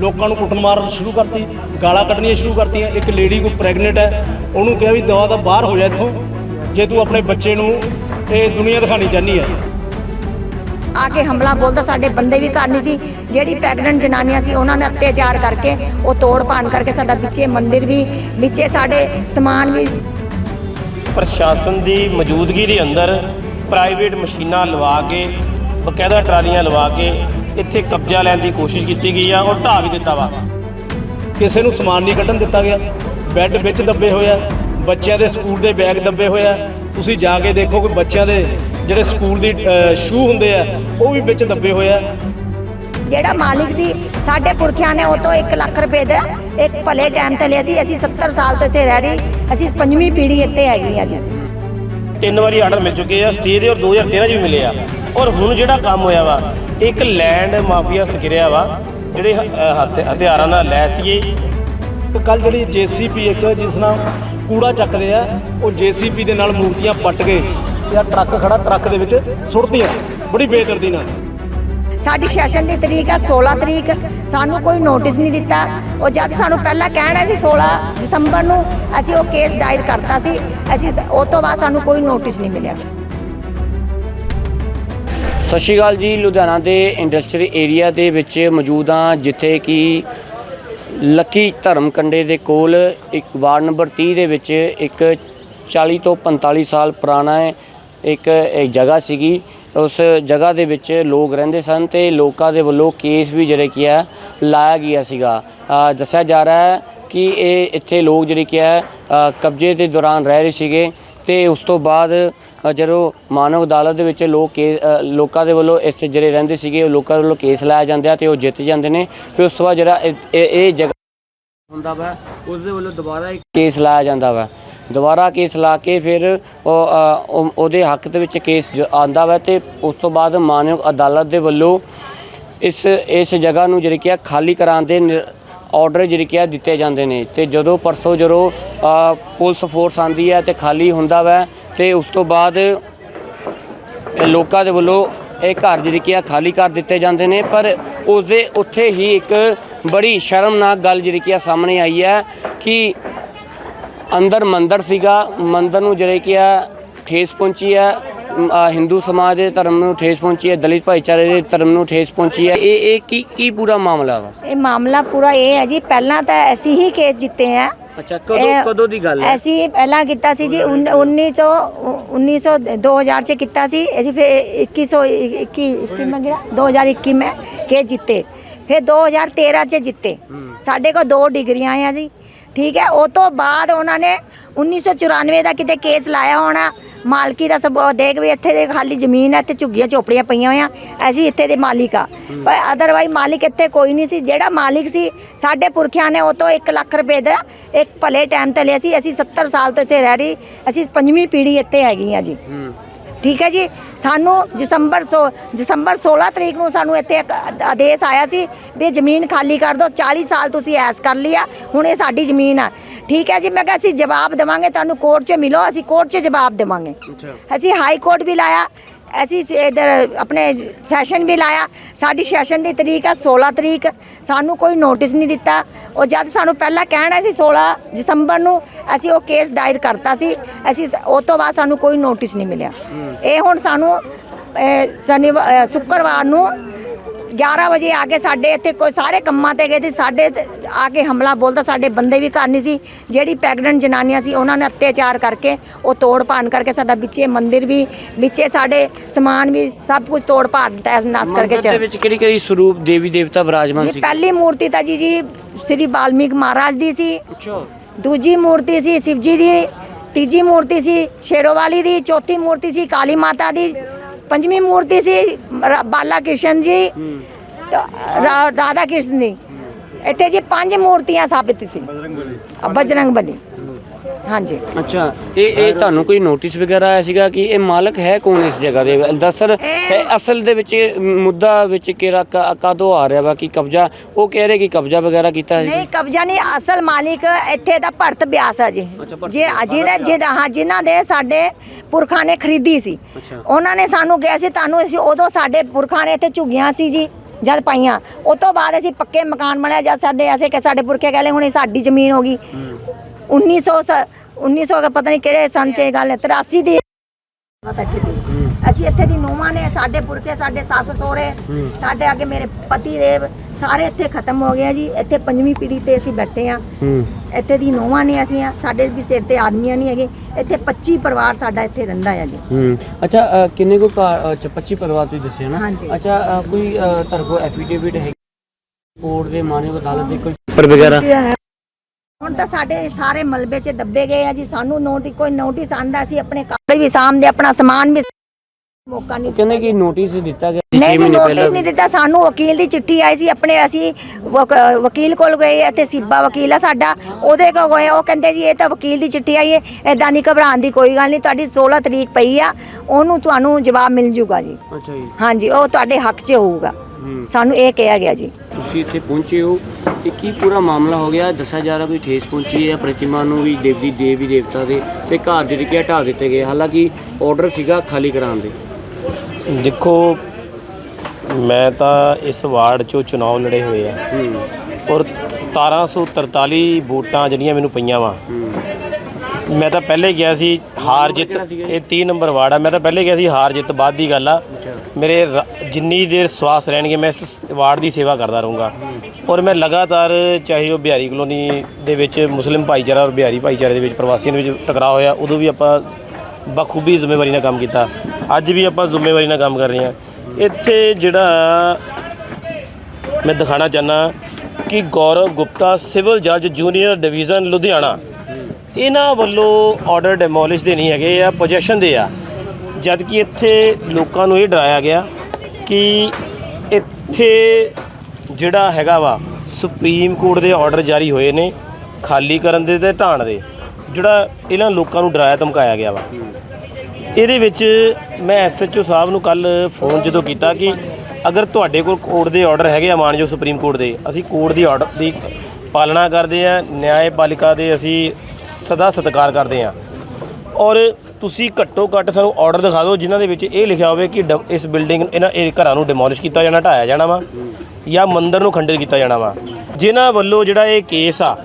ਲੋਕਾਂ ਨੂੰ ਕੁੱਟਣ ਮਾਰਨ ਸ਼ੁਰੂ ਕਰਤੀ ਗਾਲਾਂ ਕੱਢਣੀਆਂ ਸ਼ੁਰੂ ਕਰਤੀਆਂ। ਇੱਕ ਲੇਡੀ ਕੋ ਪ੍ਰੈਗਨੈਂਟ ਹੈ ਉਹਨੂੰ ਕਿਹਾ ਵੀ ਦਵਾ ਦਾ ਬਾਹਰ ਹੋ ਜਾ ਇੱਥੋਂ ਜੇ ਤੂੰ ਆਪਣੇ ਬੱਚੇ ਨੂੰ ਇਹ ਦੁਨੀਆ ਦਿਖਾਣੀ ਚਾਹਨੀ ਹੈ। ਆ ਕੇ ਹਮਲਾ ਬੋਲਦਾ ਸਾਡੇ ਬੰਦੇ ਵੀ ਘਰ ਨਹੀਂ ਸੀ। ਜਿਹੜੀ ਪ੍ਰੈਗਨੈਂਟ ਜਨਾਨੀਆਂ ਸੀ ਉਹਨਾਂ ਨੇ ਅਤਿਆਚਾਰ ਕਰਕੇ ਉਹ ਤੋੜ ਪਾਣ ਕਰਕੇ ਸਾਡਾ ਵਿੱਚੇ ਮੰਦਿਰ ਵੀ ਵਿੱਚੇ ਸਾਡੇ ਸਮਾਨ ਵੀ। ਪ੍ਰਸ਼ਾਸਨ ਦੀ ਮੌਜੂਦਗੀ ਦੇ ਅੰਦਰ ਪ੍ਰਾਈਵੇਟ ਮਸ਼ੀਨਾਂ ਲਵਾ ਕੇ ਬਕਾਇਦਾ ਟਰਾਲੀਆਂ ਲਵਾ ਕੇ ਇੱਥੇ ਕਬਜ਼ਾ ਲੈਣ ਦੀ ਕੋਸ਼ਿਸ਼ ਕੀਤੀ ਗਈ ਆ ਔਰ ਢਾਹ ਵੀ ਦਿੱਤਾ ਵਾ। ਕਿਸੇ ਨੂੰ ਸਮਾਨ ਨਹੀਂ ਕੱਢਣ ਦਿੱਤਾ ਗਿਆ। ਬੈੱਡ ਵਿੱਚ ਦੱਬੇ ਹੋਇਆ ਬੱਚਿਆਂ ਦੇ ਸਕੂਲ ਦੇ ਬੈਗ ਦੱਬੇ ਹੋਇਆ ਤੁਸੀਂ ਜਾ ਕੇ ਦੇਖੋ ਕਿ ਬੱਚਿਆਂ ਦੇ ਜਿਹੜੇ ਸਕੂਲ ਦੀ ਸ਼ੂ ਹੁੰਦੇ ਆ ਉਹ ਵੀ ਵਿੱਚ ਦੱਬੇ ਹੋਇਆ ਜਿਹੜਾ ਮਾਲਿਕ ਸੀ ਸਾਡੇ ਪੁਰਖਿਆਂ ਨੇ ਉਹ ਤੋਂ 1 ਲੱਖ ਰੁਪਏ ਦਾ ਇੱਕ ਭਲੇ ਟਾਈਮ ਤੇ ਲਿਆ ਸੀ। ਅਸੀਂ 70 ਸਾਲ ਤੋਂ ਇੱਥੇ ਰਹਿ ਰਹੀ ਅਸੀਂ ਪੰਜਵੀਂ ਪੀੜ੍ਹੀ ਇੱਥੇ ਹੈਗੀ ਅੱਜ ਤਿੰਨ ਵਾਰੀ ਆਰਡਰ ਮਿਲ ਚੁੱਕੇ ਆ ਸਟੇ ਦੇ ਔਰ 2013 ਚ ਵੀ ਮਿਲੇ ਆ। ਔਰ ਹੁਣ ਜਿਹੜਾ ਕੰਮ ਹੋਇਆ ਵਾ ਇੱਕ ਲੈਂਡ ਮਾਫੀਆ ਸਕਿਰਿਆ ਵਾ ਜਿਹੜੇ ਹੱਥ ਹਥਿਆਰਾਂ ਨਾਲ ਲੈਸ ਸੀਗੇ। ਕੱਲ ਜਿਹੜੀ ਜੀਸੀਪੀ ਇੱਕ ਜਿਸ ਨਾਲ ਕੂੜਾ ਚੱਕਦੇ ਆ ਉਹ ਜੀਸੀਪੀ ਦੇ ਨਾਲ ਮੂਰਤੀਆਂ ਪੱਟ ਕੇ ਤੇ ਆ ਟਰੱਕ ਖੜਾ ਟਰੱਕ ਦੇ ਵਿੱਚ ਸੁੱਟਦੀਆਂ ਬੜੀ ਬੇਦਰਦੀ ਨਾਲ। ਸਾਡੀ ਸੈਸ਼ਨ ਦੀ ਤਰੀਕ ਹੈ 16 ਤਰੀਕ। ਸਾਨੂੰ ਕੋਈ ਨੋਟਿਸ ਨਹੀਂ ਦਿੱਤਾ। ਉਹ ਜਦ ਸਾਨੂੰ ਪਹਿਲਾਂ ਕਹਿਣਾ ਸੀ 16 ਦਸੰਬਰ ਨੂੰ ਅਸੀਂ ਉਹ ਕੇਸ ਦਾਇਰ ਕਰਤਾ ਸੀ। ਅਸੀਂ ਸ- ਉਹ ਤੋਂ ਬਾਅਦ ਸਾਨੂੰ ਕੋਈ ਨੋਟਿਸ ਨਹੀਂ ਮਿਲਿਆ। ਸਤਿ ਸ਼੍ਰੀ ਅਕਾਲ ਜੀ। ਲੁਧਿਆਣਾ ਦੇ ਇੰਡਸਟਰੀ ਏਰੀਆ ਦੇ ਵਿੱਚ ਮੌਜੂਦ ਹਾਂ, ਜਿੱਥੇ ਕਿ ਲੱਕੀ ਧਰਮ ਕੰਡੇ ਦੇ ਕੋਲ ਇੱਕ ਵਾਰਡ ਨੰਬਰ 30 ਦੇ ਵਿੱਚ ਇੱਕ 40 ਤੋਂ 45 ਸਾਲ ਪੁਰਾਣਾ ਇੱਕ ਇੱਕ ਜਗ੍ਹਾ ਸੀਗੀ। ਉਸ ਜਗ੍ਹਾ ਦੇ ਵਿੱਚ ਲੋਕ ਰਹਿੰਦੇ ਸਨ ਤੇ ਲੋਕਾਂ ਦੇ ਵੱਲੋਂ ਕੇਸ ਵੀ ਜਿਹੜੇ ਕੀ ਹੈ ਲਾਇਆ ਗਿਆ ਸੀਗਾ। ਦੱਸਿਆ ਜਾ ਰਿਹਾ ਹੈ ਕਿ ਇਹ ਇੱਥੇ ਲੋਕ ਜਿਹੜੇ ਕੀ ਹੈ ਕਬਜ਼ੇ ਦੇ ਦੌਰਾਨ ਰਹਿ ਰਹੇ ਸੀਗੇ। ਤੇ ਉਸ ਤੋਂ ਬਾਅਦ ਜਦੋਂ ਮਾਨਵ ਅਦਾਲਤ ਦੇ ਵਿੱਚ ਲੋਕ ਕੇ ਲੋਕਾਂ ਦੇ ਵੱਲੋਂ ਇਸ ਜਿਹੜੇ ਰਹਿੰਦੇ ਸੀਗੇ, ਉਹ ਲੋਕਾਂ ਦੇ ਵੱਲੋਂ ਕੇਸ ਲਾਇਆ ਜਾਂਦਾ ਹੈ ਤੇ ਉਹ ਜਿੱਤ ਜਾਂਦੇ ਨੇ। ਫਿਰ ਉਸ ਤੋਂ ਬਾਅਦ ਜਿਹੜਾ ਇਹ- ਇਹ ਇਹ ਜਗ੍ਹਾ ਹੁੰਦਾ ਵਾ ਉਸ ਦੇ ਵੱਲੋਂ ਦੁਬਾਰਾ ਇੱਕ ਕੇਸ ਲਾਇਆ ਜਾਂਦਾ ਵਾ। ਦੁਬਾਰਾ ਕੇਸ ਲਾ ਕੇ ਫਿਰ ਉਹ ਉਹਦੇ ਹੱਕ ਦੇ ਵਿੱਚ ਕੇਸ ਜ- ਆਂਦਾ ਵਾ ਤੇ ਉਸ ਤੋਂ ਬਾਅਦ ਮਾਨਵ ਅਦਾਲਤ ਦੇ ਵੱਲੋਂ ਇਸ ਇਸ ਜਗ੍ਹਾ ਨੂੰ ਜਿਹੜੀ ਕਿ ਆ ਖਾਲੀ ਕਰਾਉਣ ਦੇ ਨਿਰ- ਆਰਡਰ ਜਿਹੜੇ ਕਿ ਆ ਦਿੱਤੇ ਜਾਂਦੇ ਨੇ। ਤੇ ਜਦੋਂ ਪਰਸੋਂ ਜਦੋਂ ਪੁਲਿਸ ਫੋਰਸ ਆਂਦੀ ਹੈ ਤੇ ਖਾਲੀ ਹੁੰਦਾ ਵੈ, ਤੇ ਉਸ ਤੋਂ ਬਾਅਦ ਲੋਕਾਂ ਦੇ ਵੱਲੋਂ ਇਹ ਘਰ ਜਿਹੜੀ ਕਿ ਆ ਖਾਲੀ ਕਰ ਦਿੱਤੇ ਜਾਂਦੇ ਨੇ। ਪਰ ਉਸ ਦੇ ਉੱਥੇ ਹੀ ਇੱਕ ਬੜੀ ਸ਼ਰਮਨਾਕ ਗੱਲ ਜਿਹੜੀ ਕਿ ਆ ਸਾਹਮਣੇ ਆਈ ਹੈ ਕਿ ਅੰਦਰ ਮੰਦਰ ਸੀਗਾ, ਮੰਦਰ ਨੂੰ ਜਿਹੜੇ ਕਿ ਆ ਠੇਸ ਪਹੁੰਚੀ ਹੈ ਅ, ਹਿੰਦੂ ਸਮਾਜ ਦੇ ਧਰਮ ਨੂੰ ਠੇਸ ਪਹੁੰਚੀ ਹੈ ਦਲਿਤ ਭਾਈਚਾਰੇ ਦੇ ਧਰਮ ਨੂੰ ਠੇਸ ਪਹੁੰਚੀ ਹੈ। ਇਹ ਇਹ ਕੀ ਕੀ ਪੂਰਾ ਮਾਮਲਾ ਵਾ? ਇਹ ਮਾਮਲਾ ਪੂਰਾ ਇਹ ਹੈ ਜੀ ਪਹਿਲਾਂ ਤਾਂ ਅਸੀਂ ਹੀ ਕੇਸ ਜਿੱਤੇ ਆ। ਅੱਛਾ ਕਦੋਂ ਕਦੋਂ ਦੀ ਗੱਲ ਹੈ? ਅਸੀਂ ਪਹਿਲਾਂ ਕੀਤਾ ਸੀ ਜੀ 1900 1900 2000 ਚ ਕੀਤਾ ਸੀ। ਅਸੀਂ ਫਿਰ 2121 21 ਮੰਗਿਆ 2021 ਮੈਂ ਕੇ ਜਿੱਤੇ। ਫਿਰ 2013 ਚ ਜਿੱਤੇ। ਸਾਡੇ ਕੋਲ ਦੋ ਡਿਗਰੀਆਂ ਆ ਜੀ। ਠੀਕ ਹੈ ਉਹ ਤੋਂ ਬਾਅਦ ਉਹਨਾਂ ਨੇ 1994 ਦਾ ਕਿਤੇ ਕੇਸ ਲਾਇਆ ਹੋਣਾ ਮਾਲਕੀ ਦਾ ਸਭ ਦੇਖ ਵੀ ਇੱਥੇ ਦੇ ਖਾਲੀ ਜ਼ਮੀਨ ਹੈ ਤੇ ਝੁੱਗੀਆਂ ਝੋਪੜੀਆਂ ਪਈਆਂ ਹੋਈਆਂ ਅਸੀਂ ਇੱਥੇ ਦੇ ਮਾਲਿਕ ਆ। ਪਰ ਅਦਰਵਾਈਜ਼ ਮਾਲਿਕ ਇੱਥੇ ਕੋਈ ਨਹੀਂ ਸੀ। ਜਿਹੜਾ ਮਾਲਿਕ ਸੀ ਸਾਡੇ ਪੁਰਖਿਆਂ ਨੇ ਉਹ ਤੋਂ 1 ਲੱਖ ਰੁਪਏ ਦਾ ਇੱਕ ਭਲੇ ਟਾਈਮ ਤੇ ਲਿਆ ਸੀ। ਅਸੀਂ 70 ਸਾਲ ਤੋਂ ਇੱਥੇ ਰਹਿ ਰਹੀ ਅਸੀਂ ਪੰਜਵੀਂ ਪੀੜ੍ਹੀ ਇੱਥੇ ਹੈਗੀ ਆ ਜੀ ਠੀਕ ਹੈ ਜੀ? ਸਾਨੂੰ ਦਸੰਬਰ ਦਸੰਬਰ 16 ਤਰੀਕ ਨੂੰ ਸਾਨੂੰ ਇੱਥੇ ਇੱਕ ਆਦ- ਆਦੇਸ਼ ਆਇਆ ਸੀ ਵੀ ਜ਼ਮੀਨ ਖਾਲੀ ਕਰ ਦਿਓ 40 ਸਾਲ ਤੁਸੀਂ ਐਸ ਕਰ ਲਿਆ ਹੁਣ ਇਹ ਸਾਡੀ ਜ਼ਮੀਨ ਆ। ਠੀਕ ਹੈ ਜੀ? ਮੈਂ ਕਿਹਾ ਅਸੀਂ ਜਵਾਬ ਦੇਵਾਂਗੇ ਤੁਹਾਨੂੰ ਕੋਰਟ 'ਚ ਮਿਲੋ ਅਸੀਂ ਕੋਰਟ 'ਚ ਜਵਾਬ ਦੇਵਾਂਗੇ। ਅਸੀਂ ਹਾਈ ਕੋਰਟ ਵੀ ਲਾਇਆ ਅਸੀਂ ਇੱਧਰ ਆਪਣੇ ਸੈਸ਼ਨ ਵੀ ਲਾਇਆ। ਸਾਡੀ ਸੈਸ਼ਨ ਦੀ ਤਰੀਕ ਹੈ 16 ਤਰੀਕ। ਸਾਨੂੰ ਕੋਈ ਨੋਟਿਸ ਨਹੀਂ ਦਿੱਤਾ। ਉਹ ਜਦ ਸਾਨੂੰ ਪਹਿਲਾਂ ਕਹਿਣਾ ਸੀ 16 ਦਸੰਬਰ ਨੂੰ ਅਸੀਂ ਉਹ ਕੇਸ ਦਾਇਰ ਕਰਤਾ ਸੀ। ਅਸੀਂ ਉਹ ਤੋਂ ਬਾਅਦ ਸਾਨੂੰ ਕੋਈ ਨੋਟਿਸ ਨਹੀਂ ਮਿਲਿਆ। ਇਹ ਹੁਣ ਸਾਨੂੰ ਸ਼ਨੀਵਾਰ ਸ਼ੁੱਕਰਵਾਰ ਨੂੰ 11 ਵਜੇ ਆ ਕੇ ਸਾਡੇ ਇੱਥੇ ਕੋਈ ਸਾਰੇ ਕੰਮਾਂ ਤੇ ਗਏ ਤੇ ਸਾਡੇ ਤੇ ਆ ਕੇ ਹਮਲਾ ਬੋਲਦਾ ਸਾਡੇ ਬੰਦੇ ਵੀ ਘਰ ਨਹੀਂ ਸੀ। ਜਿਹੜੀ ਪ੍ਰੈਗਨੈਂਟ ਜਨਾਨੀਆਂ ਸੀ ਉਹਨਾਂ ਨੇ ਅਤਿਆਚਾਰ ਕਰਕੇ ਉਹ ਤੋੜ ਪਾਣ ਕਰਕੇ ਸਾਡਾ ਵਿੱਚੇ ਮੰਦਿਰ ਵੀ ਵਿੱਚੇ ਸਾਡੇ ਸਮਾਨ ਵੀ ਸਭ ਕੁਝ ਤੋੜ ਪਾੜ ਦਿੱਤਾ ਨਾਸ ਕਰਕੇ ਚਲ। ਵਿੱਚ ਕਿਹੜੀ ਕਿਹੜੀ ਸਰੂਪ ਦੇਵੀ ਦੇਵਤਾ ਵਿਰਾਜਮਾਨ ਸੀ? ਪਹਿਲੀ ਮੂਰਤੀ ਤਾਂ ਜੀ ਜੀ ਸ੍ਰੀ ਵਾਲਮੀਕ ਮਹਾਰਾਜ ਦੀ ਸੀ। ਦੂਜੀ ਮੂਰਤੀ ਸੀ ਸ਼ਿਵ ਜੀ ਦੀ ਤੀਜੀ ਮੂਰਤੀ ਸੀ ਸ਼ੇਰੋਵਾਲੀ ਦੀ ਚੌਥੀ ਮੂਰਤੀ ਸੀ ਕਾਲੀ ਮਾਤਾ ਦੀ। ਪੰਜਵੀਂ ਮੂਰਤੀ ਸੀ ਰਾ- ਬਾਲਾ ਕ੍ਰਿਸ਼ਨ ਜੀ ਤਾਂ ਰਾ- ਰਾਧਾ ਕ੍ਰਿਸ਼ਨ ਦੀ। ਇੱਥੇ ਜੀ ਪੰਜ ਮੂਰਤੀਆਂ ਸਾਬਿਤ ਸੀ। ਬਜਰੰਗ ਬਲੀ। ਹਾਂਜੀ। ਅੱਛਾ ਇਹ ਇਹ ਤੁਹਾਨੂੰ ਕੋਈ ਨੋਟਿਸ ਵਗੈਰਾ ਆਇਆ ਸੀਗਾ ਕਿ ਇਹ ਮਾਲਕ ਹੈ ਕੌਣ ਇਸ ਜਗ੍ਹਾ ਦੇ? ਇਹ ਅਸਲ ਦੇ ਵਿੱਚ ਇਹ ਮੁੱਦਾ ਵਿੱਚ ਕਿਹੜਾ ਕ- ਕਦੋਂ ਆ ਰਿਹਾ ਵਾ? ਕਿ ਕਬਜ਼ਾ? ਉਹ ਕਹਿ ਰਹੇ ਕਿ ਕਬਜ਼ਾ ਵਗੈਰਾ ਕੀਤਾ ਹੈ ਨਹੀਂ ਕਬਜ਼ਾ ਨਹੀਂ ਅਸਲ ਮਾਲਿਕ ਇੱਥੇ ਦਾ ਭਰਤ ਬਿਆਸ ਆ ਜੀ। ਜੇ ਜਿਹੜੇ ਜਿਹਦਾ ਹਾਂ ਜਿਨ੍ਹਾਂ ਦੇ ਸਾਡੇ ਪੁਰਖਾਂ ਨੇ ਖਰੀਦੀ ਸੀ। ਅੱਛਾ। ਉਹਨਾਂ ਨੇ ਸਾਨੂੰ ਕਿਹਾ ਸੀ ਤੁਹਾਨੂੰ ਅਸੀਂ ਉਦੋਂ ਸਾਡੇ ਪੁਰਖਾਂ ਨੇ ਇੱਥੇ ਝੁੱਗੀਆਂ ਸੀ ਜੀ ਜਦ ਪਾਈਆਂ। ਉਸ ਤੋਂ ਬਾਅਦ ਅਸੀਂ ਪੱਕੇ ਮਕਾਨ ਬਣਿਆ ਜਦ ਸਾਡੇ ਅਸੀਂ ਕਿ ਸਾਡੇ ਪੁਰਖੇ ਕਹਿੰਦੇ ਹੁਣ ਇਹ ਸਾਡੀ ਜ਼ਮੀਨ ਹੋ ਗਈ। 1900 ਸ- 1900 ਦਾ ਪਤਾ ਨਹੀਂ ਕਿਹੜੇ ਸੰਨ ਚ ਇਹ ਗੱਲ ਹੈ 83 ਦੀ ਪਤਾ ਕਿਤੇ ਅਸੀਂ ਇੱਥੇ ਦੀ ਨੂੰਹਾਂ ਨੇ ਸਾਡੇ ਪੁਰਖੇ ਸਾਡੇ ਸੱਸ ਸਹੁਰੇ ਸਾਡੇ ਅੱਗੇ ਮੇਰੇ ਪਤੀ ਦੇਵ ਸਾਰੇ ਇੱਥੇ ਖਤਮ ਹੋ ਗਏ ਆ ਜੀ। ਇੱਥੇ ਪੰਜਵੀਂ ਪੀੜ੍ਹੀ ਤੇ ਅਸੀਂ ਬੈਠੇ ਆ। ਇੱਥੇ ਦੀ ਨੂੰਹਾਂ ਨੇ ਅਸੀਂ ਆ ਸਾਡੇ ਵੀ ਸਿਰ ਤੇ ਆਦਮੀਆਂ ਨਹੀਂ ਹੈਗੇ। ਇੱਥੇ 25 ਪਰਿਵਾਰ ਸਾਡਾ ਇੱਥੇ ਰਹਿੰਦਾ ਹੈ ਜੀ। ਹੂੰ। ਅੱਛਾ ਅ, ਕਿੰਨੇ ਕੋ ਘਰ- ਅੱਛਾ 25 ਪਰਿਵਾਰ ਤੁਸੀਂ ਦੱਸਿਆ ਨਾ? ਹਾਂਜੀ। ਅੱਛਾ ਅ, ਕੋਈ ਅ, ਤੁਹਾਡੇ ਕੋਲ ਐਫੀਡੇਵਿਟ ਹੈ ਕੋਰਟ ਦੇ ਮਾਨਯੋਗ ਅਦਾਲਤ ਦੇ ਕੋਈ ਪਰ ਵਗੈਰਾ ਹੁਣ ਤਾਂ ਸਾਡੇ ਸਾਰੇ ਮਲਬੇ 'ਚ ਦੱਬੇ ਗਏ ਆ ਜੀ ਸਾਨੂੰ ਨੋਟਿਸ ਕੋਈ ਨੋਟਿਸ ਆਂਦਾ ਸੀ ਆਪਣੇ ਕਾਗਜ਼ ਵੀ ਸਾਹਮਣੇ ਆਪਣਾ ਸਮਾਨ ਵੀ ਮੌਕਾ ਨਹੀਂ ਕਹਿੰਦੇ ਕਿ ਨੋਟਿਸ ਦਿੱਤਾ ਗਿਆ ਨਹੀਂ ਜੀ ਮਹੀਨੇ ਨੋਟਿਸ ਪਹਿਲਾਂ ਨਹੀਂ ਦਿੱਤਾ ਸਾਨੂੰ ਵਕੀਲ ਦੀ ਚਿੱਠੀ ਆਈ ਸੀ ਆਪਣੇ ਅਸੀਂ ਵਕ- ਵਕੀਲ ਕੋਲ ਗਏ ਇੱਥੇ ਸਿੱਬਾ ਵਕੀਲ ਆ ਸਾਡਾ ਉਹਦੇ ਕੋਲ ਗਏ ਉਹ ਕਹਿੰਦੇ ਜੀ ਇਹ ਤਾਂ ਵਕੀਲ ਦੀ ਚਿੱਠੀ ਆਈ ਹੈ ਐਦਾਂ ਨਹੀਂ ਘਬਰਾਉਣ ਦੀ ਕੋਈ ਗੱਲ ਨਹੀਂ ਤੁਹਾਡੀ 16 ਤਰੀਕ ਪਈ ਆ ਉਹਨੂੰ ਤੁਹਾਨੂੰ ਜਵਾਬ ਮਿਲ ਜੂਗਾ ਜੀ। ਅੱਛਾ ਜੀ। ਹਾਂਜੀ ਉਹ ਤੁਹਾਡੇ ਹੱਕ 'ਚ ਹੋਊਗਾ। ਹੂੰ। ਸਾਨੂੰ ਇਹ ਕਿਹਾ ਗਿਆ ਜੀ। ਤੁਸੀਂ ਇੱਥੇ ਪਹੁੰਚੇ ਹੋ ਇਹ ਕੀ ਪੂਰਾ ਮਾਮਲਾ ਹੋ ਗਿਆ। ਦੱਸਿਆ ਜਾ ਰਿਹਾ ਕੋਈ ਠੇਸ ਪਹੁੰਚੀ ਹੈ। ਪ੍ਰਤਿਮਾ ਨੂੰ ਵੀ ਦੇਵੀ ਦੇਵੀ ਦੇਵਤਾ ਦੇ ਤੇ ਘਰ ਜਿਹੜੇ ਕਿ ਹਟਾ ਦਿੱਤੇ ਗਏ। ਹਾਲਾਂਕਿ ਆਰਡਰ ਸੀਗਾ ਖਾਲੀ ਕਰਾਉਣ ਦੇ। ਦੇਖੋ ਮੈਂ ਤਾਂ ਇਸ ਵਾਰਡ 'ਚੋਂ ਚੁਣਾਵ ਲੜੇ ਹੋਏ ਆ। ਔਰ 1743 ਵੋਟਾਂ ਜਿਹੜੀਆਂ ਮੈਨੂੰ ਪਈਆਂ ਵਾ। ਮੈਂ ਤਾਂ ਪਹਿਲੇ ਗਿਆ ਸੀ ਹਾਰ ਜਿੱਤ? ਇਹ 30 ਨੰਬਰ ਵਾਰਡ ਆ। ਮੈਂ ਤਾਂ ਪਹਿਲੇ ਗਿਆ ਸੀ ਹਾਰ ਜਿੱਤ ਬਾਅਦ ਦੀ ਗੱਲ ਆ। ਮੇਰੇ ਰ- ਜਿੰਨੀ ਦੇਰ ਸਵਾਸ ਰਹਿਣਗੇ, ਮੈਂ ਇਸ ਵਾਰਡ ਦੀ ਸੇਵਾ ਕਰਦਾ ਰਹੂੰਗਾ। ਔਰ ਮੈਂ ਲਗਾਤਾਰ ਚਾਹੇ ਉਹ ਬਿਹਾਰੀ ਕਲੋਨੀ ਦੇ ਵਿੱਚ ਮੁਸਲਿਮ ਭਾਈਚਾਰਾ ਔਰ ਬਿਹਾਰੀ ਭਾਈਚਾਰੇ ਦੇ ਵਿੱਚ ਪ੍ਰਵਾਸੀਆਂ ਦੇ ਵਿੱਚ ਟਕਰਾਅ ਹੋਇਆ, ਉਦੋਂ ਵੀ ਆਪਾਂ ਬਖੂਬੀ ਜ਼ਿੰਮੇਵਾਰੀ ਨਾਲ ਕੰਮ ਕੀਤਾ। ਅੱਜ ਵੀ ਆਪਾਂ ਜ਼ਿੰਮੇਵਾਰੀ ਨਾਲ ਕੰਮ ਕਰ ਰਹੇ ਹਾਂ। ਇੱਥੇ ਜਿਹੜਾ ਮੈਂ ਦਿਖਾਣਾ ਚਾਹਨਾ ਕਿ ਗੌਰਵ ਗੁਪਤਾ ਸਿਵਲ ਜੱਜ ਜੂਨੀਅਰ ਡਿਵੀਜ਼ਨ ਲੁਧਿਆਣਾ। ਇਹਨਾਂ ਵੱਲੋਂ ਆਰਡਰ ਡੈਮੋਲਿਸ਼ ਦੇ ਨਹੀਂ ਹੈਗੇ ਆ ਪੋਜੈਸ਼ਨ ਦੇ ਆ। ਜਦ ਕਿ ਇੱਥੇ ਲੋਕਾਂ ਨੂੰ ਇਹ ਡਰਾਇਆ ਗਿਆ ਕਿ ਇੱਥੇ ਜਿਹੜਾ ਹੈਗਾ ਵਾ, ਸੁਪਰੀਮ ਕੋਰਟ ਦੇ ਆਰਡਰ ਜਾਰੀ ਹੋਏ ਨੇ, ਖਾਲੀ ਕਰਨ ਦੇ ਤੇ ਢਾਣ ਦੇ, ਜਿਹੜਾ ਇਹਨਾਂ ਲੋਕਾਂ ਨੂੰ ਡਰਾਇਆ, ਧਮਕਾਇਆ ਗਿਆ ਵਾ। ਇਹਦੇ ਵਿੱਚ ਮੈਂ ਐਸਐਚਓ ਸਾਹਿਬ ਨੂੰ ਕੱਲ ਫੋਨ ਜਦੋਂ ਕੀਤਾ ਕਿ ਅਗਰ ਤੁਹਾਡੇ ਕੋਲ ਕੋਰਟ ਦੇ ਆਰਡਰ ਹੈਗੇ ਆ, ਮਾਨਯੋਗ ਸੁਪਰੀਮ ਕੋਰਟ ਦੇ, ਅਸੀਂ ਕੋਰਟ ਦੀ ਆਰਡਰ ਦੀ ਪਾਲਣਾ ਕਰਦੇ ਆ ਨਿਆਂਪਾਲਿਕਾ ਦੇ ਅਸੀਂ ਸਦਾ ਸਤਿਕਾਰ ਕਰਦੇ ਆ। ਔਰ ਤੁਸੀਂ ਘੱਟੋ ਘੱਟ ਸਾਨੂੰ ਆਰਡਰ ਦਿਖਾ ਦਿਓ ਜਿਨ੍ਹਾਂ ਦੇ ਵਿੱਚ ਇਹ ਲਿਖਿਆ ਹੋਵੇ ਕਿ ਡ- ਇਸ ਬਿਲਡਿੰਗ ਇਹਨਾਂ ਇਹ ਘਰਾਂ ਨੂੰ ਡਿਮੋਲਿਸ਼ ਕੀਤਾ ਜਾਣਾ, ਢਾਇਆ ਜਾਣਾ ਵਾ ਜਾਂ ਮੰਦਿਰ ਨੂੰ ਖੰਡਿਤ ਕੀਤਾ ਜਾਣਾ ਵਾ। ਜਿਨ੍ਹਾਂ ਵੱਲੋਂ ਜਿਹੜਾ ਇਹ ਕੇਸ ਆ,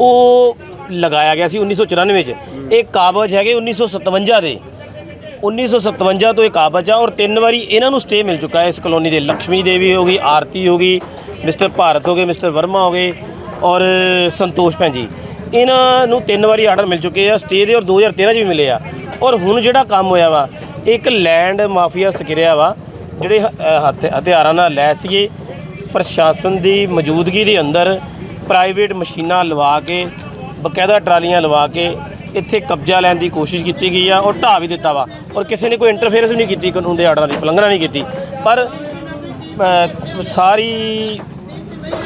ਉਹ ਲਗਾਇਆ ਗਿਆ ਸੀ 1994 ਚ। ਇਹ ਕਾਬਜ ਹੈਗੇ 1957 ਦੇ। 1957 ਤੋਂ ਇਹ ਕਾਬਜ ਆ ਔਰ ਤਿੰਨ ਵਾਰੀ ਇਹਨਾਂ ਨੂੰ ਸਟੇ ਮਿਲ ਚੁੱਕਾ ਹੈ ਇਸ ਕਲੋਨੀ ਦੇ। ਲక్ష్ਮੀ ਦੇਵੀ ਹੋ ਗਈ, ਆਰਤੀ ਹੋ ਗਈ, ਮਿਸਟਰ ਭਾਰਤ ਹੋ ਗਏ, ਮਿਸਟਰ ਵਰਮਾ ਹੋ ਗਏ ਔਰ ਸੰਤੋਸ਼ ਭੈਣ ਜੀ। ਇਹਨਾਂ ਨੂੰ ਤਿੰਨ ਵਾਰੀ ਆਰਡਰ ਮਿਲ ਚੁੱਕੇ ਆ, ਸਟੇ ਦੇ ਔਰ 2013 ਚ ਵੀ ਮਿਲੇ ਆ। ਔਰ ਹੁਣ ਜਿਹੜਾ ਕੰਮ ਹੋਇਆ ਵਾ, ਇੱਕ ਲੈਂਡ ਮਾਫੀਆ ਸਕਿਰਿਆ ਵਾ, ਜਿਹੜੇ ਹ- ਹਥ, ਹਥਿਆਰਾਂ ਨਾਲ ਲੈ ਸੀਗੇ, ਪ੍ਰਸ਼ਾਸਨ ਦੀ ਮੌਜੂਦਗੀ ਦੇ ਅੰਦਰ ਪ੍ਰਾਈਵੇਟ ਮਸ਼ੀਨਾਂ ਲਵਾ ਕੇ, ਬਕਾਇਦਾ ਟਰਾਲੀਆਂ ਲਵਾ ਕੇ, ਇੱਥੇ ਕਬਜ਼ਾ ਲੈਣ ਦੀ ਕੋਸ਼ਿਸ਼ ਕੀਤੀ ਗਈ ਆ ਔਰ ਢਾਹ ਵੀ ਦਿੱਤਾ ਵਾ। ਔਰ ਕਿਸੇ ਨੇ ਕੋਈ ਇੰਟਰਫੇਰੈਂਸ ਵੀ ਨਹੀਂ ਕੀਤੀ ਕਾਨੂੰਨ ਦੇ ਆਰਡਰਾਂ ਦੀ ਉਲੰਘਣਾ ਨਹੀਂ ਕੀਤੀ। ਪਰ ਸਾਰੀ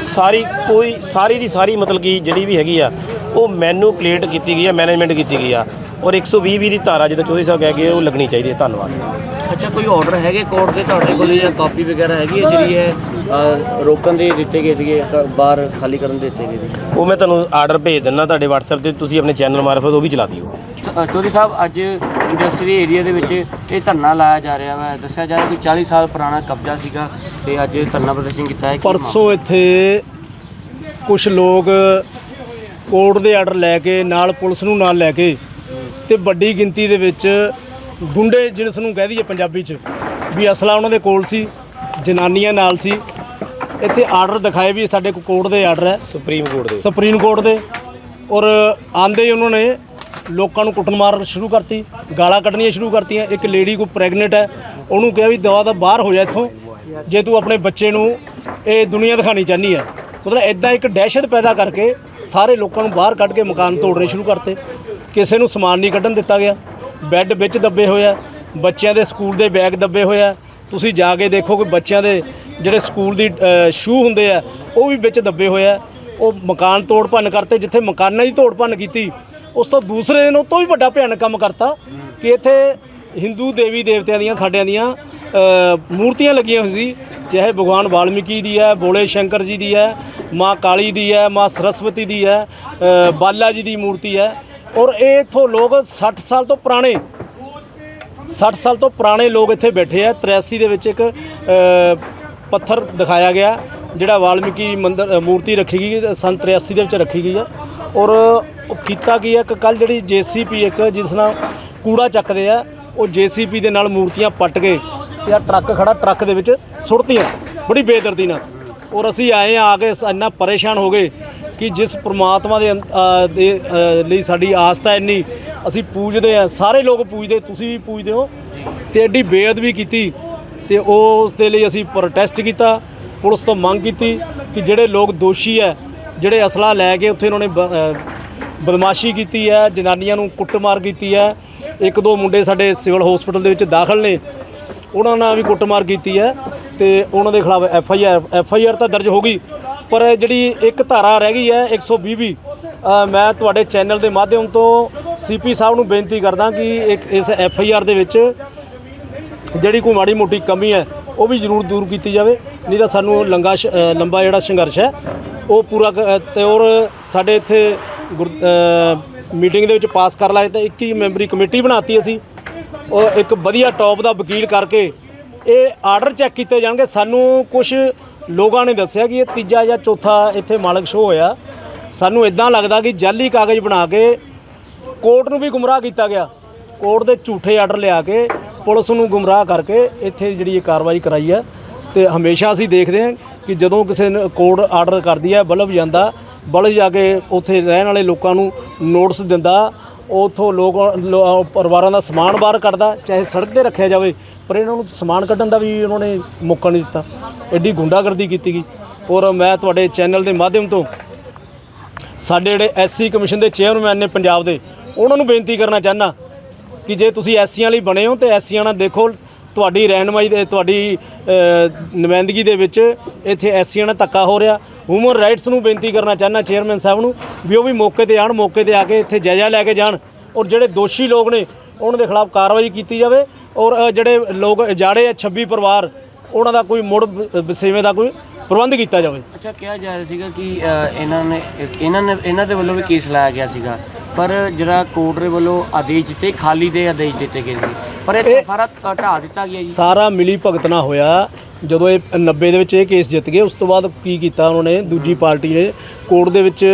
ਸਾਰੀ ਕੋਈ ਸਾਰੀ ਦੀ ਸਾਰੀ ਮਤਲਬ ਕਿ ਜਿਹੜੀ ਵੀ ਹੈਗੀ ਆ ਉਹ ਮੈਨੂਪਲੇਟ ਕੀਤੀ ਗਈ ਆ ਮੈਨੇਜਮੈਂਟ ਕੀਤੀ ਗਈ ਆ। ਔਰ 120 ਵੀ ਦੀ ਧਾਰਾ ਜਿੱਦਾਂ ਚੌਧਰੀ ਸਾਹਿਬ ਕਹਿ ਗਏ ਉਹ ਲੱਗਣੀ ਚਾਹੀਦੀ ਹੈ। ਧੰਨਵਾਦ। ਅੱਛਾ ਕੋਈ ਆਰਡਰ ਹੈਗੇ ਕੋਰਟ ਦੇ ਤੁਹਾਡੇ ਕੋਲ ਜਾਂ ਕਾਪੀ ਵਗੈਰਾ ਹੈਗੀ ਹੈ ਜਿਹੜੀ ਹੈ ਰੋਕਣ ਦੇ ਦਿੱਤੇ ਗਏ ਸੀਗੇ ਕ- ਬਾਹਰ ਖਾਲੀ ਕਰਨ ਦੇ ਦਿੱਤੇ ਗਏ ਸੀ ਉਹ ਮੈਂ ਤੁਹਾਨੂੰ ਆਰਡਰ ਭੇਜ ਦਿੰਦਾ ਤੁਹਾਡੇ WhatsApp ਤੇ ਤੁਸੀਂ ਆਪਣੇ ਚੈਨਲ ਮਾਰਫਤ ਉਹ ਵੀ ਚਲਾ ਦਿਓ। ਅ, ਚੌਧਰੀ ਸਾਹਿਬ ਅੱਜ ਇੰਡਸਟਰੀ ਏਰੀਆ ਦੇ ਵਿੱਚ ਇਹ ਧਰਨਾ ਲਾਇਆ ਜਾ ਰਿਹਾ ਵਾ। ਦੱਸਿਆ ਜਾ ਰਿਹਾ ਕਿ 40 ਸਾਲ ਪੁਰਾਣਾ ਕਬਜ਼ਾ ਸੀਗਾ। ਤੇ ਅੱਜ ਧਰਨਾ ਪ੍ਰਦਰਸ਼ਨ ਕੀਤਾ ਹੈ ਕੀ ਪਰਸੋਂ ਇੱਥੇ ਕੁਝ ਲੋਕ ਕੋਰਟ ਦੇ ਆਰਡਰ ਲੈ ਕੇ ਨਾਲ ਪੁਲਿਸ ਨੂੰ ਨਾਲ ਲੈ ਕੇ ਤੇ ਵੱਡੀ ਗਿਣਤੀ ਦੇ ਵਿੱਚ ਗੁੰਡੇ ਜਿਸ ਨੂੰ ਕਹਿ ਦਈਏ ਪੰਜਾਬੀ 'ਚ ਵੀ ਅਸਲਾ ਉਹਨਾਂ ਦੇ ਕੋਲ ਸੀ ਜਨਾਨੀਆਂ ਨਾਲ ਸੀ। ਇੱਥੇ ਆਰਡਰ ਦਿਖਾਏ ਵੀ ਸਾਡੇ ਕੋਲ ਕੋਰਟ ਦੇ ਆਰਡਰ ਹੈ। ਸੁਪਰੀਮ ਕੋਰਟ ਦੇ। ਸੁਪਰੀਮ ਕੋਰਟ ਦੇ। ਔਰ ਆਂਦੇ ਹੀ ਉਹਨਾਂ ਨੇ ਲੋਕਾਂ ਨੂੰ ਕੁੱਟਮਾਰ ਸ਼ੁਰੂ ਕਰਤੀ ਗਾਲਾਂ ਕੱਢਣੀਆਂ ਸ਼ੁਰੂ ਕਰਤੀਆਂ। ਇੱਕ ਲੇਡੀ ਕੋ ਪ੍ਰੈਗਨੈਂਟ ਹੈ ਉਹਨੂੰ ਕਿਹਾ ਵੀ ਦਵਾ ਦਾ ਬਾਹਰ ਹੋ ਜਾ ਇੱਥੋਂ। ਜੇ ਤੂੰ ਆਪਣੇ ਬੱਚੇ ਨੂੰ ਇਹ ਦੁਨੀਆ ਦਿਖਾਣੀ ਚਾਹਨੀ ਹੈ, ਮਤਲਬ ਇਦਾਂ ਇੱਕ ਦਹਿਸ਼ਤ ਪੈਦਾ ਕਰਕੇ ਸਾਰੇ ਲੋਕਾਂ ਨੂੰ ਬਾਹਰ ਕੱਢ ਕੇ ਮਕਾਨ ਤੋੜਨੇ ਸ਼ੁਰੂ ਕਰਤੇ। ਕਿਸੇ ਨੂੰ ਸਮਾਨ ਨਹੀਂ ਕੱਢਣ ਦਿੱਤਾ ਗਿਆ। ਬੈੱਡ ਵਿੱਚ ਦੱਬੇ ਹੋਏ ਆ, ਬੱਚਿਆਂ ਦੇ ਸਕੂਲ ਦੇ ਬੈਗ ਦੱਬੇ ਹੋਏ ਆ। ਤੁਸੀਂ ਜਾ ਕੇ ਦੇਖੋ ਕਿ ਬੱਚਿਆਂ ਦੇ ਜਿਹੜੇ ਸਕੂਲ ਦੀ ਸ਼ੂ ਹੁੰਦੇ ਆ, ਉਹ ਵੀ ਵਿੱਚ ਦੱਬੇ ਹੋਏ ਆ। ਉਹ ਮਕਾਨ ਤੋੜ ਭੰਨ ਕਰਤੇ, ਜਿੱਥੇ ਮਕਾਨਾਂ ਦੀ ਤੋੜ ਭੰਨ ਕੀਤੀ, ਉਸ ਤੋਂ ਦੂਸਰੇ ਦਿਨ ਉਹ ਤੋਂ ਵੀ ਵੱਡਾ ਭਿਆਨਕ ਕੰਮ ਕਰਤਾ ਕਿ ਇੱਥੇ ਹਿੰਦੂ ਦੇਵੀ ਦੇਵਤਿਆਂ ਦੀਆਂ, ਸਾਡਿਆਂ ਦੀਆਂ ਮੂਰਤੀਆਂ ਲੱਗੀਆਂ ਹੋਈ ਸੀ ਚਾਹੇ ਭਗਵਾਨ ਵਾਲਮੀਕੀ ਦੀ ਹੈ ਬੋਲੇ ਸ਼ੰਕਰ ਜੀ ਦੀ ਹੈ ਮਾਂ ਕਾਲੀ ਦੀ ਹੈ ਮਾਂ ਸਰਸਵਤੀ ਦੀ ਹੈ ਬਾਲਾ ਜੀ ਦੀ ਮੂਰਤੀ ਹੈ। ਔਰ ਇਹ ਇਥੋਂ ਲੋਕ 60 ਸਾਲ ਤੋਂ ਪੁਰਾਣੇ 60 ਸਾਲ ਤੋਂ ਪੁਰਾਣੇ ਲੋਕ ਇੱਥੇ ਬੈਠੇ ਆ। 83 ਦੇ ਵਿੱਚ ਇੱਕ ਪੱਥਰ ਦਿਖਾਇਆ ਗਿਆ ਜਿਹੜਾ ਵਾਲਮੀਕੀ ਮੰਦਰ ਮੂਰਤੀ ਰੱਖੀ ਗਈ ਹੈ, ਸੰਨ 83 ਦੇ ਵਿੱਚ ਰੱਖੀ ਗਈ ਆ ਔਰ ਉਹ ਕੀਤਾ ਕੀ ਹੈ ਕਿ ਕੱਲ ਜਿਹੜੀ ਜੀਸੀਪੀ ਇੱਕ ਜਿਸ ਨਾਲ ਕੂੜਾ ਚੱਕਦੇ ਆ ਉਹ ਜੀਸੀਪੀ ਦੇ ਨਾਲ ਮੂਰਤੀਆਂ ਪੱਟ ਕੇ ਤੇ ਆ ਟਰੱਕ ਖੜਾ, ਟਰੱਕ ਦੇ ਵਿੱਚ ਸੁੱਟਤੀਆਂ। ਬੜੀ ਬੇਦਰਦੀ ਨਾਲ। ਔਰ ਅਸੀਂ ਆਏ ਆ ਆ ਕੇ ਇੰਨਾ ਪਰੇਸ਼ਾਨ ਹੋ ਗਏ ਕਿ ਜਿਸ ਪ੍ਰਮਾਤਮਾ ਦੇ ਅੰਦ- ਦੇ ਲਈ ਸਾਡੀ ਆਸਥਾ ਇੰਨੀ, ਅਸੀਂ ਪੂਜਦੇ ਆ। ਸਾਰੇ ਲੋਕ ਪੂਜਦੇ, ਤੁਸੀਂ ਵੀ ਪੂਜਦੇ ਹੋ। ਤੇ ਐਡੀ ਬੇਅਦਬੀ ਕੀਤੀ। ਤੇ ਉਸ ਦੇ ਲਈ ਅਸੀਂ ਪ੍ਰੋਟੈਸਟ ਕੀਤਾ, ਪੁਲਿਸ ਤੋਂ ਮੰਗ ਕੀਤੀ ਕਿ ਜਿਹੜੇ ਲੋਕ ਦੋਸ਼ੀ ਹੈ ਜਿਹੜੇ ਅਸਲਾ ਲੈ ਕੇ ਉੱਥੇ ਉਹਨਾਂ ਨੇ ਬ- ਬਦਮਾਸ਼ੀ ਕੀਤੀ ਹੈ ਜਨਾਨੀਆਂ ਨੂੰ ਕੁੱਟਮਾਰ ਕੀਤੀ ਹੈ ਇੱਕ ਦੋ ਮੁੰਡੇ ਸਾਡੇ ਸਿਵਲ ਹਸਪੀਟਲ ਦੇ ਵਿੱਚ ਦਾਖਲ ਨੇ। ਉਹਨਾਂ ਨਾਲ ਵੀ ਕੁੱਟਮਾਰ ਕੀਤੀ ਹੈ ਤੇ ਉਹਨਾਂ ਦੇ ਖਿਲਾਫ F I R F I R ਤਾਂ ਦਰਜ ਹੋ ਗਈ ਪਰ ਜਿਹੜੀ ਇੱਕ ਧਾਰਾ ਰਹਿ ਗਈ ਹੈ 120 ਵੀ ਅ, ਮੈਂ ਤੁਹਾਡੇ ਚੈਨਲ ਦੇ ਮਾਧਿਅਮ ਤੋਂ ਸੀਪੀ ਸਾਹਿਬ ਨੂੰ ਬੇਨਤੀ ਕਰਦਾ ਕਿ ਇੱਕ ਇਸ ਐਫ ਆਈ ਆਰ ਦੇ ਵਿੱਚ ਜਿਹੜੀ ਕੋਈ ਮਾੜੀ ਮੋਟੀ ਕਮੀ ਹੈ ਉਹ ਵੀ ਜ਼ਰੂਰ ਦੂਰ ਕੀਤੀ ਜਾਵੇ ਨਹੀਂ ਤਾਂ ਸਾਨੂੰ ਲੰਗਾ ਸ਼- ਲੰਬਾ ਜਿਹੜਾ ਸੰਘਰਸ਼ ਹੈ ਉਹ ਪੂਰਾ ਕ- ਅ, ਤੇ ਔਰ ਸਾਡੇ ਇੱਥੇ ਮੀਟਿੰਗ ਦੇ ਵਿੱਚ ਪਾਸ ਕਰ ਲਾਏ ਤਾਂ 21 ਮੈਂਬਰੀ ਕਮੇਟੀ ਬਣਾਤੀ ਅਸੀਂ ਉਹ ਇੱਕ ਵਧੀਆ ਟੌਪ ਦਾ ਵਕੀਲ ਕਰਕੇ ਇਹ ਆਰਡਰ ਚੈੱਕ ਕੀਤੇ ਜਾਣਗੇ। ਸਾਨੂੰ ਕੁਝ ਲੋਕਾਂ ਨੇ ਦੱਸਿਆ ਕਿ ਇਹ ਤੀਜਾ ਜਾਂ ਚੌਥਾ ਇੱਥੇ ਮਾਲਕ ਸ਼ੋਅ ਹੋਇਆ। ਸਾਨੂੰ ਇਦਾਂ ਲੱਗਦਾ ਕਿ ਜਾਲੀ ਕਾਗਜ਼ ਬਣਾ ਕੇ ਕੋਰਟ ਨੂੰ ਵੀ ਗੁੰਮਰਾਹ ਕੀਤਾ ਗਿਆ। ਕੋਰਟ ਦੇ ਝੂਠੇ ਆਰਡਰ ਲਿਆ ਕੇ ਪੁਲਿਸ ਨੂੰ ਗੁੰਮਰਾਹ ਕਰਕੇ ਇੱਥੇ ਜਿਹੜੀ ਇਹ ਕਾਰਵਾਈ ਕਰਾਈ ਹੈ। ਤੇ ਹਮੇਸ਼ਾ ਅਸੀਂ ਦੇਖਦੇ ਹਾਂ ਕਿ ਜਦੋਂ ਕਿਸੇ ਕੋਰਟ ਆਰਡਰ ਕਰਦੀ ਹੈ, ਬਲਬ ਜਾਂਦਾ, ਬਲਬ ਜਾ ਕੇ ਉੱਥੇ ਰਹਿਣ ਵਾਲੇ ਲੋਕਾਂ ਨੂੰ ਨੋਟਿਸ ਦਿੰਦਾ ਉਥੋਂ ਲੋਕ ਲੋ- ਪਰਿਵਾਰਾਂ ਦਾ ਸਮਾਨ ਬਾਹਰ ਕੱਢਦਾ ਚਾਹੇ ਸੜਕ ਤੇ ਰੱਖਿਆ ਜਾਵੇ ਪਰ ਇਹਨਾਂ ਨੂੰ ਸਮਾਨ ਕੱਢਣ ਦਾ ਵੀ ਉਹਨਾਂ ਨੇ ਮੌਕਾ ਨਹੀਂ ਦਿੱਤਾ। ਐਡੀ ਗੁੰਡਾਗਰਦੀ ਕੀਤੀ ਗਈ। ਔਰ ਮੈਂ ਤੁਹਾਡੇ ਚੈਨਲ ਦੇ ਮਾਧਿਅਮ ਤੋਂ ਸਾਡੇ ਜਿਹੜੇ ਐਸਸੀ ਕਮਿਸ਼ਨ ਦੇ ਚੇਅਰਮੈਨ ਨੇ ਪੰਜਾਬ ਦੇ ਉਹਨਾਂ ਨੂੰ ਬੇਨਤੀ ਕਰਨਾ ਚਾਹਨਾ ਕਿ ਜੇ ਤੁਸੀਂ ਐਸਸੀਆਂ ਲਈ ਬਣੇ ਹੋ ਤੇ ਐਸਸੀਆਂ ਨਾਲ ਦੇਖੋ ਤੁਹਾਡੀ ਰਹਿਨਮਾਈ ਦੇ ਤੁਹਾਡੀ ਅ, ਨੁਮਾਇੰਦਗੀ ਦੇ ਵਿੱਚ ਇੱਥੇ ਐਸਸੀਆਂ ਨਾਲ ਧੱਕਾ ਹੋ ਰਿਹਾ। ਹਿਊਮਨ ਰਾਈਟਸ ਨੂੰ ਬੇਨਤੀ ਕਰਨਾ ਚਾਹਨਾ ਚੇਅਰਮੈਨ ਸਾਹਿਬ ਨੂੰ ਵੀ ਉਹ ਵੀ ਮੌਕੇ ਤੇ ਆਣ ਮੌਕੇ ਤੇ ਆ ਕੇ ਇੱਥੇ ਜਾਇਜ਼ਾ ਲੈ ਕੇ ਜਾਣ। ਔਰ ਜਿਹੜੇ ਦੋਸ਼ੀ ਲੋਕ ਨੇ ਉਹਨਾਂ ਦੇ ਖਿਲਾਫ ਕਾਰਵਾਈ ਕੀਤੀ ਜਾਵੇ। ਔਰ ਅ, ਜਿਹੜੇ ਲੋਕ ਜਾੜੇ ਆ 26 ਪਰਿਵਾਰ ਉਹਨਾਂ ਦਾ ਕੋਈ ਮੁੜ ਵਸੇਵੇਂ ਦਾ ਕੋਈ ਪ੍ਰਬੰਧ ਕੀਤਾ ਜਾਵੇ। ਅੱਛਾ ਕਿਹਾ ਜਾ ਰਿਹਾ ਸੀਗਾ ਕਿ ਅ, ਇਹਨਾਂ ਨੇ ਇਹਨਾਂ ਨੇ ਇਹਨਾਂ ਦੇ ਵੱਲੋਂ ਵੀ ਕੇਸ ਲਾਇਆ ਗਿਆ ਸੀਗਾ। ਪਰ ਜਿਹੜਾ ਕੋਰਟ ਦੇ ਵੱਲੋਂ ਆਦੇਸ਼ ਦਿੱਤੇ ਖਾਲੀ ਦੇ ਆਦੇਸ਼ ਦਿੱਤੇ ਗਏ ਸੀ। ਪਰ ਇਹ ਸਾਰਾ ਢਾ ਦਿੱਤਾ ਗਿਆ ਜੀ। ਸਾਰਾ ਮਿਲੀ ਭਗਤ ਨਾ ਹੋਇਆ। ਜਦੋਂ ਇਹ 90 ਦੇ ਵਿੱਚ ਇਹ ਕੇਸ ਜਿੱਤ ਗਏ, ਉਸ ਤੋਂ ਬਾਅਦ ਕੀ ਕੀਤਾ ਉਹਨਾਂ? ਨੇ ਦੂਜੀ ਪਾਰਟੀ ਨੇ ਕੋਰਟ ਦੇ ਵਿੱਚ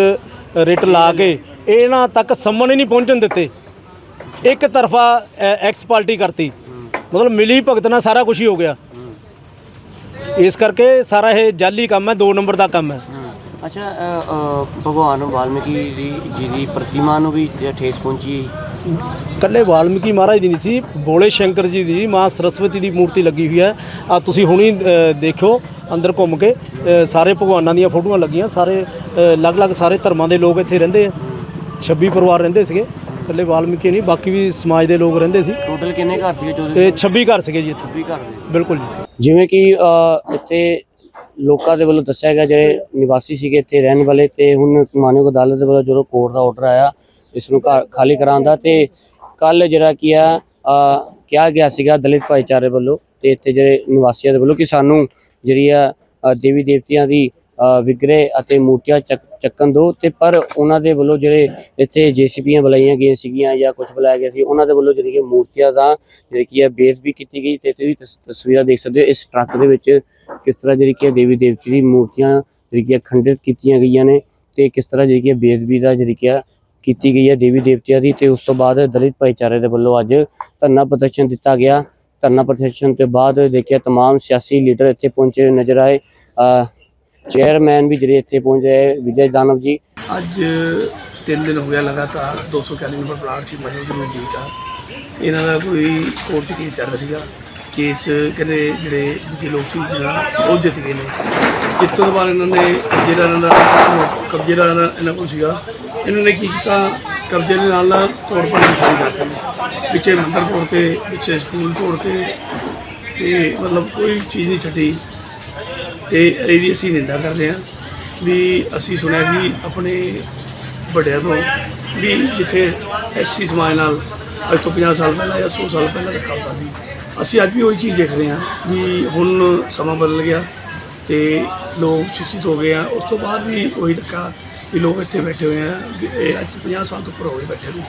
ਰਿਟ ਲਾ ਕੇ ਇਹਨਾਂ ਤੱਕ ਸੰਮਨ ਹੀ ਨਹੀਂ ਪਹੁੰਚਣ ਦਿੱਤੇ। ਇੱਕ ਤਰਫਾ ਐਕਸ ਪਾਰਟੀ ਕਰਤੀ। ਮਤਲਬ ਮਿਲੀ ਭਗਤ ਨਾਲ ਸਾਰਾ ਕੁਝ ਹੀ ਹੋ ਗਿਆ। ਇਸ ਕਰਕੇ ਸਾਰਾ ਇਹ ਜਾਲੀ ਕੰਮ ਹੈ 2 ਨੰਬਰ ਦਾ ਕੰਮ ਹੈ। ਅੱਛਾ ਅ, ਅ, ਭਗਵਾਨ ਵਾਲਮੀਕੀ ਦੀ ਜੀ ਦੀ ਪ੍ਰਤਿਮਾ ਨੂੰ ਵੀ ਜੇ ਠੇਸ ਪਹੁੰਚੀ। ਕੱਲੇ ਵਾਲਮੀਕੀ ਮਹਾਰਾਜ ਦੀ ਨਹੀਂ ਸੀ ਬੋਲੇ ਸ਼ੰਕਰ ਜੀ ਦੀ ਮਾਂ ਸਰਸਵਤੀ ਦੀ ਮੂਰਤੀ ਲੱਗੀ ਹੋਈ ਹੈ। ਆ ਤੁਸੀਂ ਹੁਣੀ ਅ, ਦੇਖਿਓ ਅੰਦਰ ਘੁੰਮ ਕੇ ਅ, ਸਾਰੇ ਭਗਵਾਨਾਂ ਦੀਆਂ ਫੋਟੋਆਂ ਲੱਗੀਆਂ ਸਾਰੇ ਅ, ਅਲੱਗ-ਅਲੱਗ ਸਾਰੇ ਧਰਮਾਂ ਦੇ ਲੋਕ ਇੱਥੇ ਰਹਿੰਦੇ ਆ। 26 ਪਰਿਵਾਰ ਰਹਿੰਦੇ ਸੀਗੇ ਕੱਲੇ ਵਾਲਮੀਕੀ ਨਹੀਂ ਬਾਕੀ ਵੀ ਸਮਾਜ ਦੇ ਲੋਕ ਰਹਿੰਦੇ ਸੀ। ਟੋਟਲ ਕਿੰਨੇ ਘਰ ਸੀਗੇ? 14 ਤੇ 26 ਘਰ ਸੀਗੇ ਜੀ ਇੱਥੇ। ਘਰ ਬਿਲਕੁਲ ਜੀ। ਜਿਵੇਂ ਕਿ ਅ, ਇੱਥੇ ਲੋਕਾਂ ਦੇ ਵੱਲੋਂ ਦੱਸਿਆ ਗਿਆ ਜਿਹੜੇ ਨਿਵਾਸੀ ਸੀਗੇ ਇੱਥੇ ਰਹਿਣ ਵਾਲੇ ਤੇ ਹੁਣ ਮਾਨਯੋਗ ਅਦਾਲਤ ਦੇ ਵੱਲੋਂ ਜਦੋਂ ਕੋਰਟ ਦਾ ਆਰਡਰ ਆਇਆ, ਇਸ ਨੂੰ ਘਰ ਖਾਲੀ ਕਰਾਉਣ ਦਾ ਤੇ ਕੱਲ ਜਿਹੜਾ ਕੀ ਆ ਕਿਹਾ ਗਿਆ ਸੀਗਾ ਦਲਿਤ ਭਾਈਚਾਰੇ ਵੱਲੋਂ ਤੇ ਇੱਥੇ ਜਿਹੜੇ ਨਿਵਾਸੀਆਂ ਦੇ ਵੱਲੋਂ ਕਿ ਸਾਨੂੰ ਜਿਹੜੀ ਆ ਦੇਵੀ ਦੇਵਤਿਆਂ ਦੀ ਵਿਗਰੇ ਅਤੇ ਮੂਰਤੀਆਂ ਚੱਕਣ ਦੋ ਤੇ ਪਰ ਉਹਨਾਂ ਦੇ ਵੱਲੋਂ ਜਿਹੜੇ ਇੱਥੇ ਜੀਸੀਪੀਆਂ ਬੁਲਾਈਆਂ ਗਈਆਂ ਸੀਗੀਆਂ ਜਾਂ ਕੁਝ ਬੁਲਾਇਆ ਗਿਆ ਸੀ, ਉਹਨਾਂ ਦੇ ਵੱਲੋਂ ਜਿਹੜੀ ਕਿ ਮੂਰਤੀਆਂ ਦਾ ਜਿਹੜੀ ਕੀ ਹੈ ਬੇਇੱਜ਼ਤੀ ਕੀਤੀ ਗਈ ਤੇ ਤੁਸੀਂ ਤਸ- ਤਸਵੀਰਾਂ ਦੇਖ ਸਕਦੇ ਹੋ ਇਸ ਟਰੱਕ ਦੇ ਵਿੱਚ ਕਿਸ ਤਰ੍ਹਾਂ ਜਿਹੜੀ ਕਿ ਹੈ ਦੇਵੀ ਦੇਵਤੀ ਦੀ ਮੂਰਤੀਆਂ ਜਿਹੜੀ ਕਿ ਹੈ ਖੰਡਿਤ ਕੀਤੀਆਂ ਗਈਆਂ ਨੇ ਤੇ ਕਿਸ ਤਰ੍ਹਾਂ ਜਿਹੜੀ ਕਿ ਹੈ ਬੇਅਦਬੀ ਦਾ ਜਿਹੜੀ ਕਿ ਹੈ ਕੀਤੀ ਗਈ ਹੈ ਦੇਵੀ ਦੇਵਤਿਆਂ ਦੀ ਤੇ ਉਸ ਤੋਂ ਬਾਅਦ ਦਲਿਤ ਭਾਈਚਾਰੇ ਦੇ ਵੱਲੋਂ ਅੱਜ ਧਰਨਾ ਪ੍ਰਦਰਸ਼ਨ ਦਿੱਤਾ ਗਿਆ ਧਰਨਾ ਪ੍ਰਦਰਸ਼ਨ ਤੋਂ ਬਾਅਦ ਦੇਖਿਆ तमाम ਸਿਆਸੀ ਲੀਡਰ ਇੱਥੇ ਪਹੁੰਚੇ ਨਜ਼ਰ ਆਏ ਅ, ਚੇਅਰਮੈਨ ਵੀ ਜਿਹੜੇ ਇੱਥੇ ਪਹੁੰਚੇ ਹੈ ਵਿਜੇ ਦਾਨਵ ਜੀ ਅੱਜ ਤਿੰਨ ਦਿਨ ਹੋ ਗਿਆ ਲਗਾਤਾਰ 241 ਨੰਬਰ ਪਲਾਟ 'ਚ ਮੌਜੂਦ ਮੌਜੂਦ ਆ ਇਹਨਾਂ ਦਾ ਕੋਈ ਕੋਰਟ 'ਚ ਕੇਸ ਚੱਲ ਰਿਹਾ ਸੀਗਾ ਕੇਸ ਕਹਿੰਦੇ ਜਿਹੜੇ ਦੂਜੇ ਲੋਕ ਸੀ ਜਿਹੜਾ ਉਹ ਜਿੱਤ ਗਏ ਨੇ। ਜਿੱਤਣ ਤੋਂ ਬਾਅਦ ਇਹਨਾਂ ਨੇ ਕਬਜ਼ੇ ਦਾ ਇਹਨਾਂ ਦਾ ਕਬਜ਼ੇ ਦਾ ਇਹਨਾਂ ਕੋਲ ਸੀਗਾ। ਇਹਨਾਂ ਨੇ ਕੀ ਕੀਤਾ? ਕਬਜ਼ੇ ਦੇ ਨਾਲ ਨਾਲ ਤੋੜ ਭੰਨ ਦੀ ਸਾਰੀ ਕਰਤੀ। ਪਿੱਛੇ ਮੰਦਰ ਤੋੜ ਤੇ, ਪਿੱਛੇ ਸਕੂਲ ਤੋੜ ਕੇ ਤੇ ਮਤਲਬ ਕੋਈ ਚੀਜ਼ ਨਹੀਂ ਛੱਡੀ। ਤੇ ਇਹਦੀ ਅਸੀਂ ਨਿੰਦਾ ਕਰਦੇ ਹਾਂ ਵੀ ਅਸੀਂ ਸੁਣਿਆ ਸੀ ਆਪਣੇ ਵੱਡਿਆਂ ਤੋਂ ਵੀ ਜਿੱਥੇ ਐਸਸੀ ਸਮਾਜ ਨਾਲ ਅੱਜ ਤੋਂ 50 ਸਾਲ ਪਹਿਲਾਂ ਜਾਂ 100 ਸਾਲ ਪਹਿਲਾਂ ਧੱਕਾ ਹੁੰਦਾ ਸੀ। ਅਸੀਂ ਅੱਜ ਵੀ ਉਹੀ ਚੀਜ਼ ਦੇਖ ਰਹੇ ਹਾਂ ਵੀ ਹੁਣ ਸਮਾਂ ਬਦਲ ਗਿਆ ਤੇ ਲੋਕ ਸ਼ਿਕਸ਼ਿਤ ਹੋ ਗਏ ਆ। ਉਸ ਤੋਂ ਬਾਅਦ ਵੀ ਉਹੀ ਧੱਕਾ ਵੀ ਲੋਕ ਇੱਥੇ ਬੈਠੇ ਹੋਏ ਆ ਇਹ ਅੱਜ ਤੋਂ 50 ਸਾਲ ਤੋਂ ਉੱਪਰ ਹੋ ਗਏ ਬੈਠੇ ਨੂੰ।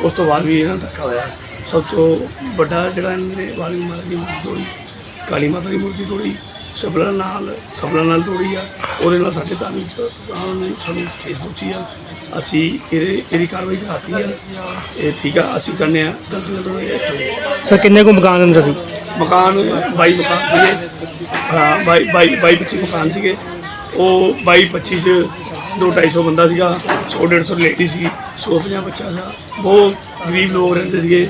ਉਸ ਤੋਂ ਬਾਅਦ ਵੀ ਇਹਨਾਂ ਦਾ ਧੱਕਾ ਹੋਇਆ। ਸਭ ਤੋਂ ਵੱਡਾ ਜਿਹੜਾ ਇਹਨਾਂ ਨੇ ਵਾਲੀ ਮਾਤਾ ਦੀ ਮੂਰਤੀ ਤੋੜੀ, ਕਾਲੀ ਮਾਤਾ ਦੀ ਮੂਰਤੀ ਤੋੜੀ ਸਬਲਾ ਨਾਲ ਸਬਲਾ ਨਾਲ ਤੋੜੀ ਆ। ਉਹਦੇ ਨਾਲ ਸਾਡੇ ਧਾਰਮਿਕ ਸਥਾਨਾਂ ਸਾਨੂੰ ਠੇਸ ਪਹੁੰਚੀ ਆ। ਅਸੀਂ ਇਹਦੇ ਇਹਦੀ ਕਾਰਵਾਈ ਕਰਾਤੀ ਆ ਇਹ ਠੀਕ ਆ ਅਸੀਂ ਚਾਹੁੰਦੇ ਆ ਜਲਦੀ ਤੋਂ ਜਲਦੀ ਅਰੈਸਟ ਹੋਵੇ ਸਰ ਕਿੰਨੇ ਕੁ ਮਕਾਨ ਅੰਦਰ ਸੀ? ਮਕਾਨ 22 ਮਕਾਨ ਸੀਗੇ। ਹਾਂ 22 22 25 ਮਕਾਨ ਸੀਗੇ। ਉਹ 22 25 ਚ ਦੋ 250 ਬੰਦਾ ਸੀਗਾ 100 150 ਲੇਡੀ ਸੀ 150 ਬੱਚਾ ਸੀ ਬਹੁਤ ਗਰੀਬ ਲੋਕ ਰਹਿੰਦੇ ਸੀਗੇ।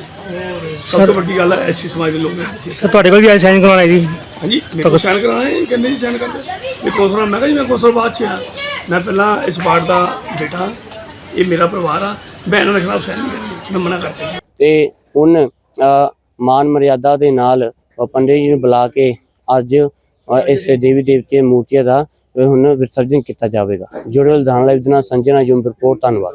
ਸਭ ਤੋਂ ਵੱਡੀ ਗੱਲ ਹੈ ਐਸੀ ਸਮਾਜ ਦੇ ਲੋਕ ਰਹਿੰਦੇ ਸੀ ਇੱਥੇ। ਸਰ ਤੁਹਾਡੇ ਕੋਲ ਵੀ ਆਏ ਸਾਈਨ ਕਰਵਾਉਣ ਆਏ ਜੀ ਹਾਂਜੀ ਮੇਰੇ ਕੋਲ ਸਾਈਨ ਕਰਾਉਣੇ ਕਹਿੰਦੇ ਜੀ ਸਾਈਨ ਕਰਦੇ ਮੈਂ ਕੌਂਸਲਰ ਮੈਂ ਕਿਹਾ ਜੀ ਮੈਂ ਕੌਂਸਲਰ ਬਾਅਦ ਚ ਆ। ਮੈਂ ਪਹਿਲਾਂ ਇਸ ਵਾਰਡ ਦਾ ਬੇਟਾ ਇਹ ਮੇਰਾ ਪਰਿਵਾਰ ਆ ਮੈਂ ਇਹਨਾਂ ਦੇ ਖਿਲਾਫ ਸਾਈਨ ਨਹੀਂ ਕਰਨੀ ਮੈਂ ਮਨਾ ਕਰਤਾ ਤੇ ਹੁਣ ਅ, ਮਾਨ ਮਰਿਆਦਾ ਦੇ ਨਾਲ ਪੰਡਿਤ ਜੀ ਨੂੰ ਬੁਲਾ ਕੇ ਅੱਜ ਇਸ ਦੇਵੀ ਦੇਵਤੇ ਮੂਰਤੀਆਂ ਦਾ ਹੁਣ ਵਿਸਰਜਨ ਕੀਤਾ ਜਾਵੇਗਾ। ਜੁੜੇ ਲੁਧਿਆਣਾ ਲਾਈਵ ਦੇ ਨਾਲ ਸੰਜਨਾ ਜੁੰਮ ਧੰਨਵਾਦ।